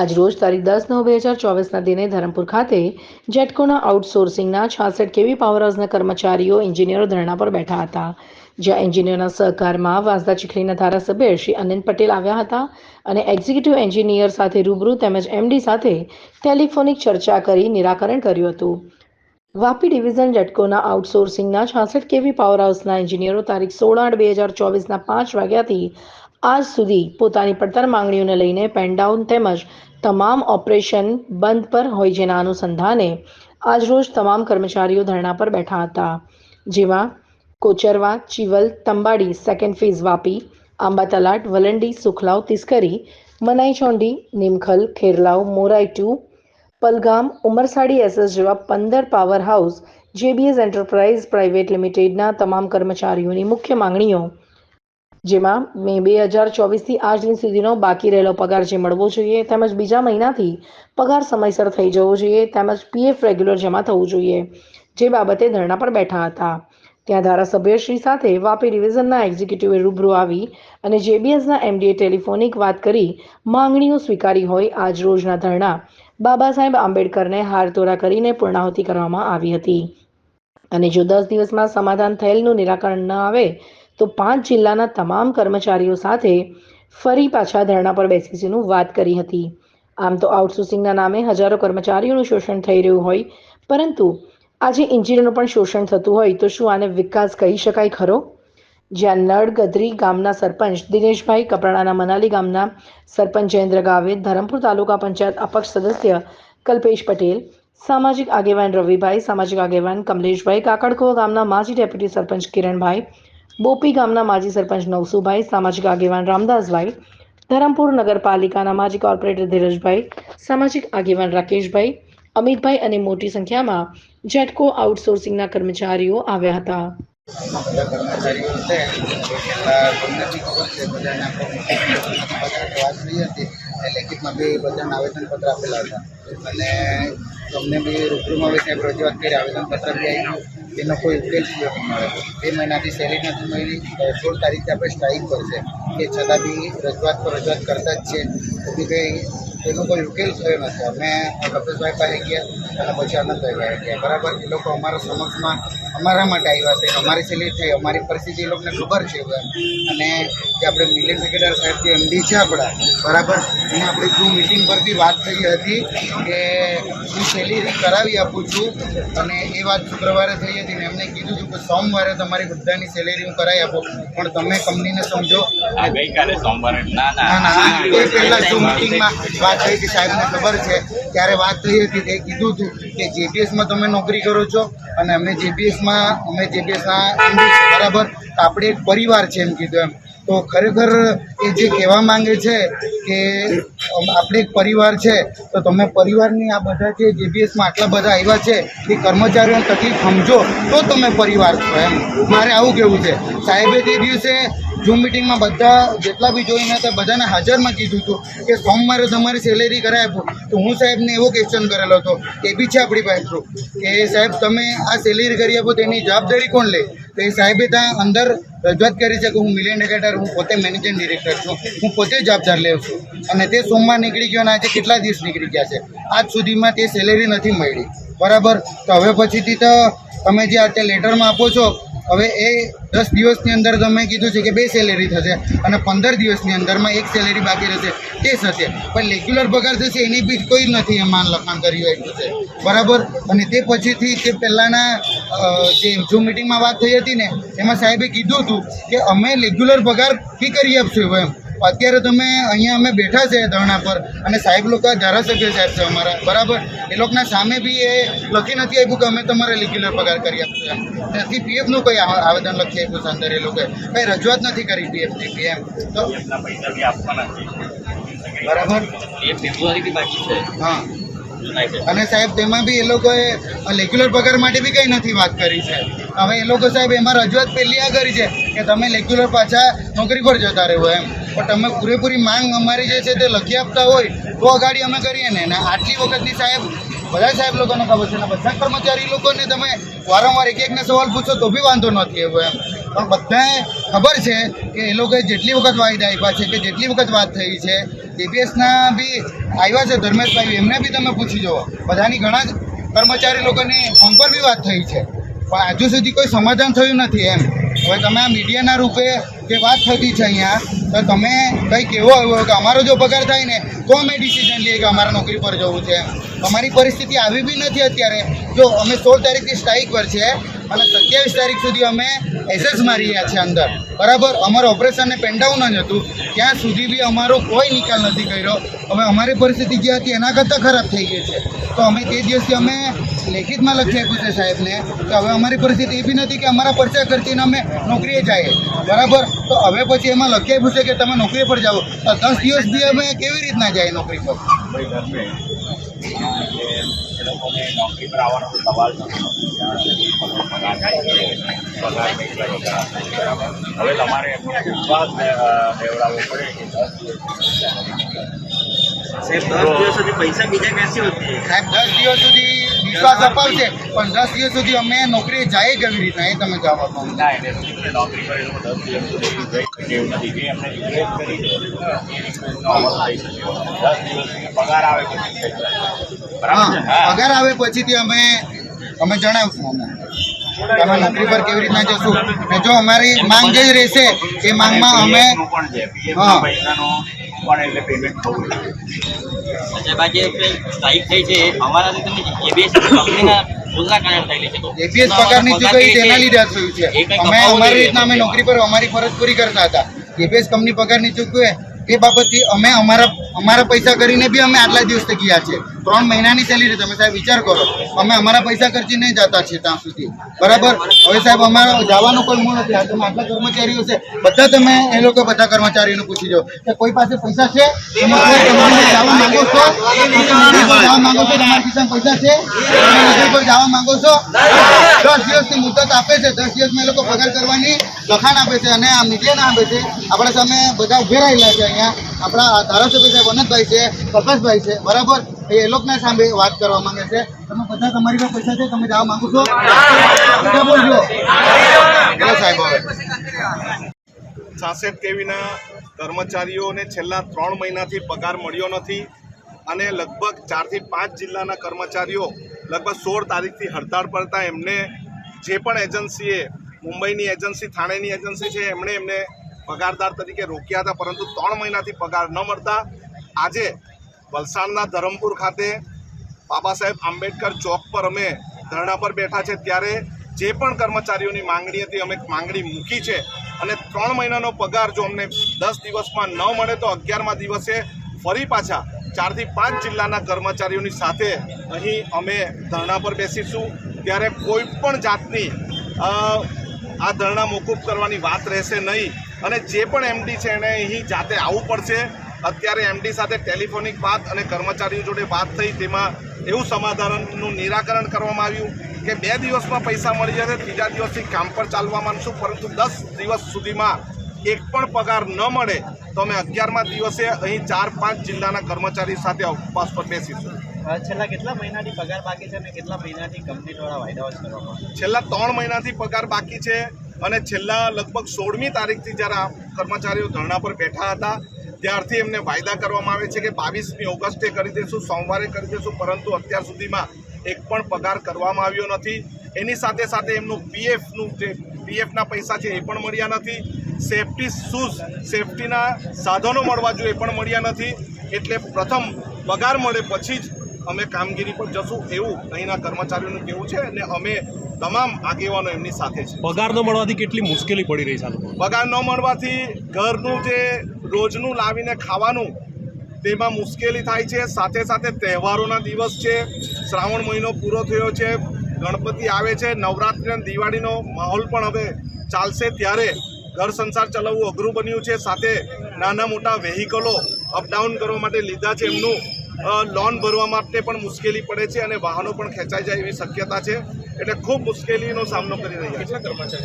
આજ તારીખ દસ નવ બે હજાર ચોવીસના દિને ધરમપુર ખાતે જેટકોના આઉટસોર્સિંગના છાસઠ કેવી પાવર હાઉસના કર્મચારીઓ એન્જિનિયરો ધરણા પર બેઠા હતા. જ્યાં એન્જિનિયરના સહકારમાં વાંસદા ચીખલીના ધારાસભ્ય શ્રી અનિલ પટેલ આવ્યા હતા અને એક્ઝિક્યુટિવ એન્જિનિયર સાથે રૂબરૂ તેમજ એમડી સાથે ટેલિફોનિક ચર્ચા કરી નિરાકરણ કર્યું હતું. વાપી ડિવિઝન જટકોના આઉટસોર્સિંગના છાસઠ કેવી પાવર હાઉસના એન્જિનિયરો તારીખ સોળ આઠ બે હજાર ચોવીસના પાંચ વાગ્યાથી આજ સુધી પોતાની પડતર માંગણીઓને લઈને પેનડાઉન તેમજ તમામ ઓપરેશન બંધ પર હોય જેના અનુસંધાને આજરોજ તમામ કર્મચારીઓ ધરણા પર બેઠા હતા. જેમાં Kocharva, Chival, Tambadi second phase Vapi Amba Talat Valandi, Sukhlav, Tiskari Manai Chondi Nimkhal, Kherlav Morai two Palgam, Umarsadi SS જેવા પંદર power house JBS enterprise private લિમિટેડના તમામ કર્મચારીઓની મુખ્ય માંગણીઓ જેમાં મે બે હજાર ચોવીસથી આજ દિન સુધીનો બાકી રહેલો પગાર જે મળવો જોઈએ તેમજ બીજા મહિનાથી પગાર સમયસર થઈ જવો જોઈએ તેમજ પીએફ રેગ્યુલર જમા થવું જોઈએ, જે બાબતે ધરણા પર બેઠા હતા. ત્યાં ધારાસભ્યશ્રી સાથે વાપી ડિવિઝનના એક્ઝિક્યુટિવે રૂબરૂ આવી અને જેબીએસના એમડીએ ટેલિફોનિક વાત કરી માંગણીઓ સ્વીકારી હોય આજ રોજના ધરણા. બાબા સાહેબ આંબેડકરને હારતોરા કરીને પૂર્ણાહુતિ કરવામાં આવી હતી. અને જો દસ દિવસમાં સમાધાન થયેલનું નિરાકરણ ન આવે તો પાંચ જિલ્લાના તમામ કર્મચારીઓ સાથે ફરી પાછા ધરણા પર બેસીશું વાત કરી હતી. આમ તો આઉટસોર્સિંગના નામે હજારો કર્મચારીઓનું શોષણ થઈ રહ્યું હોય, પરંતુ આજે ઇન્જિનિયરનું પણ શોષણ થતું હોય તો શું આને વિકાસ કહી શકાય ખરો? જ્યાં નળ ગદરી ગામના સરપંચ દિનેશભાઈ કપરાણાના મનાલી ગામના સરપંચ જયેન્દ્ર ગાવે, ધરમપુર તાલુકા પંચાયત અપક્ષ સદસ્ય કલ્પેશ પટેલ, સામાજિક આગેવાન રવિભાઈ, સામાજિક આગેવાન કમલેશભાઈ કાકડકો ગામના માજી ડેપ્યુટી સરપંચ કિરણભાઈ બોપી ગામના માજી સરપંચ નવસુભાઈ, સામાજિક આગેવાન રામદાસભાઈ, ધરમપુર નગરપાલિકાના માજી કોર્પોરેટર ધીરજભાઈ, સામાજિક આગેવાન રાકેશભાઈ, અમિતભાઈ અને મોટી સંખ્યામાં જેટકો આઉટસોર્સિંગના કર્મચારીઓ આવ્યા હતા. અને તમને બી રૂબરૂમાં બી સાહેબ રજૂઆત કરી આવેદનપત્ર બી આવી એનો કોઈ ઉકેલ નહીં મળે. બે મહિનાથી સેલેરી નથી મળી. સોળ તારીખે આપણે સ્ટ્રાઇક પર છે. એ છતાં બી રજૂઆત પર રજૂઆત કરતા જ છે. બી કંઈ એનો કોઈ ઉકેલ થયો નથી. અમે કપેશભાઈ પાસે ગયા અને પછી પાસે ગયા બરાબર એ લોકો અમારા સમક્ષમાં અમારા માટે આવ્યા છે. અમારી સેલેરી થઈ અમારી પરિસ્થિતિ એ લોકોને ખબર છે અને જે આપણે મિલિયન ક્રિકેટર સાહેબ જે એમડી છે આપણા બરાબર અને આપણી શું મિટિંગ પરથી વાત થઈ હતી કે હું સેલેરી કરાવી આપું છું અને એ વાત શુક્રવારે થઈ હતી ને એમને કીધું હતું કે સોમવારે તમારી બધાની સેલેરી હું કરાવી આપું. પણ તમે કંપનીને સમજો. ગઈકાલે સોમવારે. ના ના. ના પહેલાં શું મિટિંગમાં વાત થઈ હતી, સાહેબને ખબર છે. ત્યારે વાત થઈ હતી તે કીધું હતું કે જેપીએસમાં તમે નોકરી કરો છો અને અમે જેપીએસમાં અમે જેપીએસના બરાબર? આપણે એક પરિવાર છે એમ કીધું એમ. તો ખરેખર એ જે કહેવા માંગે છે કે આપણે એક પરિવાર છે, તો તમે પરિવારની આ બધા જે જેબીએસમાં આટલા બધા આવ્યા છે, એ કર્મચારીઓને તકલીફ સમજો, તો તમે પરિવાર છો એમ. મારે આવું કહેવું છે. સાહેબે તે દિવસે ઝૂમ મિટિંગમાં બધા જેટલા બી જોઈને હતા, બધાને હાજરમાં કીધું હતું કે સોમવારે તમારી સેલેરી કરાવી આપો. તો હું સાહેબને એવો ક્વેશ્ચન કરેલો હતો. એ બી છે આપણી પાસે કે સાહેબ, તમે આ સેલેરી કરી આપો, તેની જવાબદારી કોણ લે? તો એ સાહેબે ત્યાં અંદર રજૂઆત કરી છે કે હું મિલિયન ડેકેટર હું પોતે મેનેજિંગ ડિરેક્ટર છું. હું પોતે જવાબદાર લેવું છું. અને તે સોમવાર નીકળી ગયો અને આજે કેટલા દિવસ નીકળી ગયા છે? આજ સુધીમાં તે સેલેરી નથી મળી. બરાબર? તો હવે પછીથી તો તમે જે અત્યારે લેટરમાં આપો છો હવે એ દસ દિવસની અંદર તમે કીધું છે કે બે સેલેરી થશે અને પંદર દિવસની અંદરમાં એક સેલેરી બાકી રહેશે. તે થશે. પણ રેગ્યુલર પગાર થશે, એની બી કોઈ નથી. એમાં લખાણ કર્યું એટલું છે. બરાબર? અને તે પછીથી તે પહેલાંના જે ઝૂમ મિટિંગમાં વાત થઈ હતી ને, એમાં સાહેબે કીધું હતું કે અમે રેગ્યુલર પગાર ફી કરી આપશું એમ. અત્યારે તમે અહીંયા અમે બેઠા છે ધરણા પર અને સાહેબ લોકો ધારાસભ્ય સાહેબ છે અમારા. બરાબર? એ લોકોના સામે બી એ લખી નથી આપ્યું કે અમે તમારે રેગ્યુલર પગાર કરી આપશું એમ. નથી પીએફનું કંઈ આ- આવેદન લખી આપ્યું છે અંદર એ લોકોએ? કંઈ રજૂઆત નથી કરી પીએફની પી એમ. તો એમના પૈસા બી આપવાના છે. બરાબર? એ ફેબ્રુઆરી બાકી છે. હા. અને સાહેબ તેમાં બી એ લોકોએ રેગ્યુલર પગાર માટે બી કંઈ નથી વાત કરી છે. હવે એ લોકો સાહેબ એમાં રજૂઆત પહેલી આ કરી છે. કે તમે રેગ્યુલર પાછા નોકરી પર જતા રહો એમ. પણ તમે પૂરેપૂરી માંગ અમારી જે છે તે લખી આપતા હોય, તો અગાડી અમે કરીએ ને. અને આટલી વખતની સાહેબ, બધા સાહેબ લોકોને ખબર છે ને, બધા કર્મચારી લોકોને તમે વારંવાર એક એકને સવાલ પૂછો તો બી વાંધો નથી એવો એમ. પણ બધાએ ખબર છે કે એ લોકોએ જેટલી વખત વાયદા આપ્યા છે કે જેટલી વખત વાત થઈ છે, ડીપીએસના બી આવ્યા છે, ધર્મેશભાઈ, એમને બી તમે પૂછી જુઓ. બધાની ઘણા કર્મચારી લોકોની ફોન પર બી વાત થઈ છે. પણ હજુ સુધી કોઈ સમાધાન થયું નથી એમ. હવે તમે આ મીડિયાના રૂપે જે વાત થતી છે અહીંયા, તો તમે કંઈક એવો આવ્યો કે અમારો જો પગાર થાય ને, તો અમે ડિસિઝન લઈએ કે અમારે નોકરી પર જવું છે. અમારી પરિસ્થિતિ આવી બી નથી અત્યારે. જો અમે સોળ તારીખથી સ્ટ્રાઇક પર છે, અને સત્યાવીસ તારીખ સુધી અમે એસએસ મારી રહ્યા છે અંદર. બરાબર? અમારું ઓપરેશનને પેન્ડાઉન જ હતું. ત્યાં સુધી બી અમારો કોઈ નિકાલ નથી કર્યો. હવે અમારી પરિસ્થિતિ જે હતી એના કરતાં ખરાબ થઈ ગઈ છે. તો અમે તે દિવસથી અમે લેખિતમાં લખી આપ્યું છે સાહેબને કે હવે અમારી પરિસ્થિતિ એ બી નથી કે અમારા પરચા ખર્ચીને અમે નોકરીએ જઈએ. બરાબર? તો હવે પછી એમાં લખી આપ્યું છે કે તમે નોકરી પર જાઓ. તો દસ દિવસ બી અમે કેવી રીતના જાય નોકરી પર? નોકરી પર આવવાનો સવાલ. હવે સાહેબ દસ દિવસ સુધી પૈસા બીજા ક્યાંથી સાહેબ દસ દિવસ સુધી વિશ્વાસ અપાવશે પણ દસ દિવસ સુધી અમે નોકરી જાય કેવી રીતના એ તમે જવાબ આપો. નોકરી દસ દિવસ સુધી નથી. જે રિક્વેસ્ટ કરી દસ દિવસ પગાર આવે પગાર આવે પછીથી અમે અમે જણાવશું અમે તમે નોકરી પર કેવી રીતના જશું? જો અમારી માંગ જે રહેશે એ માંગમાં અમે હા. પણ એટલે પેમેન્ટ થવું જોઈએ. બાકી સ્ટ્રાઇક થઈ છે. અમારા તમે એબીએસ કંપનીના કારણે થયેલી છે. પગારની ચૂકવણી તેના લીધે થયું છે. અમે અમારી રીતના અમે નોકરી પર અમારી ફરજ પૂરી કરતા હતા. એપીએસ કંપની પગારની ચૂકવે એ બાબતથી અમે અમારા અમારા પૈસા કરીને બી અમે આટલા દિવસથી ગયા છે ત્રણ મહિનાની સેલેરી તમે સાહેબ વિચાર કરો. અમે અમારા પૈસા ખર્ચીને જતા છીએ ત્યાં સુધી. બરાબર? હવે સાહેબ અમારો જવાનો કોઈ મૂળ નથી. તમે આટલા કર્મચારીઓ છે. બધા તમે એ લોકો બધા કર્મચારીઓને પૂછી જાઓ કે કોઈ પાસે પૈસા છે? જવા માંગો છો? જવા માંગો પૈસા છે? જવા માંગો છો? દસ દિવસની મુદત આપે છે. દસ દિવસમાં એ લોકો પગાર કરવાની લખાણ આપે છે અને આ મીડિયાને આપે છે. આપણા સામે બધા ઉભે રહેલા છે અહીંયા. આપણા ધારાસભ્ય સાહેબ અનંતભાઈ છે પ્રકાશભાઈ છે બરાબર? એ લોકોના સામે વાત કરવા માંગે છે. તમે બધા તમારી પાસે પૈસા છે તમે જવા માંગો છો? બધા બોલજો. બોલો સાહેબ હવે. છાસઠ કેવીના કર્મચારીઓને છેલ્લા ત્રણ મહિનાથી પગાર મળ્યો નથી અને લગભગ ચારથી પાંચ જિલ્લાના કર્મચારીઓ લગભગ સોળ તારીખથી હડતાળ પર હતા. એમને જે પણ એજન્સીએ, મુંબઈની એજન્સી, થાણેની એજન્સી છે, એમણે એમને પગારદાર તરીકે રોક્યા હતા, પરંતુ ત્રણ મહિનાથી પગાર ન મળતા. આજે વલસાડના ધરમપુર ખાતે બાબા સાહેબ આંબેડકર ચોક પર અમે ધરણા પર બેઠા છે. ત્યારે જે પણ કર્મચારીઓની માંગણી હતી, અમે માંગણી મૂકી છે. અને ત્રણ મહિનાનો પગાર જો અમને દસ દિવસમાં ન મળે, તો અગિયારમા દિવસે ફરી પાછા ચારથી પાંચ જિલ્લાના કર્મચારીઓની સાથે અહીં અમે ધરણા પર બેસીશું. ત્યારે કોઈ પણ જાતની આ ધરણા મોકૂફ કરવાની વાત રહેશે નહીં. અને જે પણ એમડી છે એને અહીં જાતે આવવું પડશે. અત્યારે એમડી સાથે ટેલિફોનિક વાત અને કર્મચારીઓ જોડે વાત થઈ તેમાં એવું સમાધાનનું નિરાકરણ કરવામાં આવ્યું કે બે દિવસમાં પૈસા મળી જશે, ત્રીજા દિવસથી કામ પર ચાલવા માંડશું પરંતુ દસ દિવસ સુધીમાં એક પણ પગાર ન મળે તો અમે અગિયારમા દિવસે અહીં ચાર પાંચ જિલ્લાના કર્મચારી સાથે ઉપવાસ પર બેસીશું છેલ્લા કેટલા મહિનાથી પગાર બાકી છે અને કેટલા મહિનાથી કંપની દ્વારા વાયદાઓ કરવામાં છેલ્લા ત્રણ મહિનાથી પગાર બાકી છે અને છેલ્લા લગભગ સોળમી તારીખથી જ્યારે આ કર્મચારીઓ ધરણા પર બેઠા હતા ત્યારથી એમને વાયદા કરવામાં આવે છે કે બાવીસમી ઓગસ્ટે કરી દઈશું સોમવારે કરી દઈશું પરંતુ અત્યાર સુધીમાં એક પણ પગાર કરવામાં આવ્યો નથી. એની સાથે સાથે એમનું પીએફનું જે પીએફના પૈસા છે એ પણ મળ્યા નથી. સેફટી શૂઝ સેફટીના સાધનો મળવા જોઈએ પણ મળ્યા નથી. એટલે પ્રથમ પગાર મળે પછી જ અમે કામગીરી પર જશું એવું અહીંના કર્મચારીઓનું કહેવું છે અને અમે તમામ આગેવાનો એમની સાથે છે. પગાર ન મળવાથી કેટલી મુશ્કેલી પડી રહી છે પગાર ન મળવાથી ઘરનું જે રોજનું લાવીને ખાવાનું તેમાં મુશ્કેલી થાય છે. સાથે સાથે તહેવારોના દિવસ છે શ્રાવણ મહિનો પૂરો થયો છે ગણપતિ આવે છે નવરાત્રિ અને દિવાળીનો માહોલ પણ હવે ચાલશે ત્યારે ઘર સંસાર ચલાવવું અઘરું બન્યું છે. સાથે નાના મોટા વેહિકલો અપડાઉન કરવા માટે લીધા છે. એમનું લોન ભરવા માટે પણ મુશ્કેલી પડે છે અને વાહનો પણ ખેંચાઈ જાય એવી શક્યતા છે. એટલે ખૂબ મુશ્કેલીનો સામનો કરી રહ્યા છે.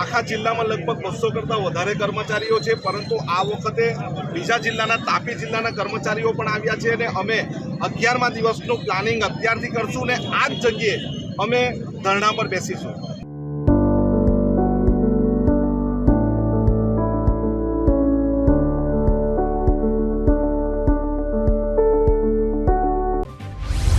આખા જિલ્લામાં લગભગ બસો કરતાં વધારે કર્મચારીઓ છે. પરંતુ આ વખતે બીજા જિલ્લાના તાપી જિલ્લાના કર્મચારીઓ પણ આવ્યા છે અને અમે અગિયારમા દિવસનું પ્લાનિંગ અત્યારથી કરશું ને આ જ જગ્યાએ અમે ધરણા પર બેસીશું.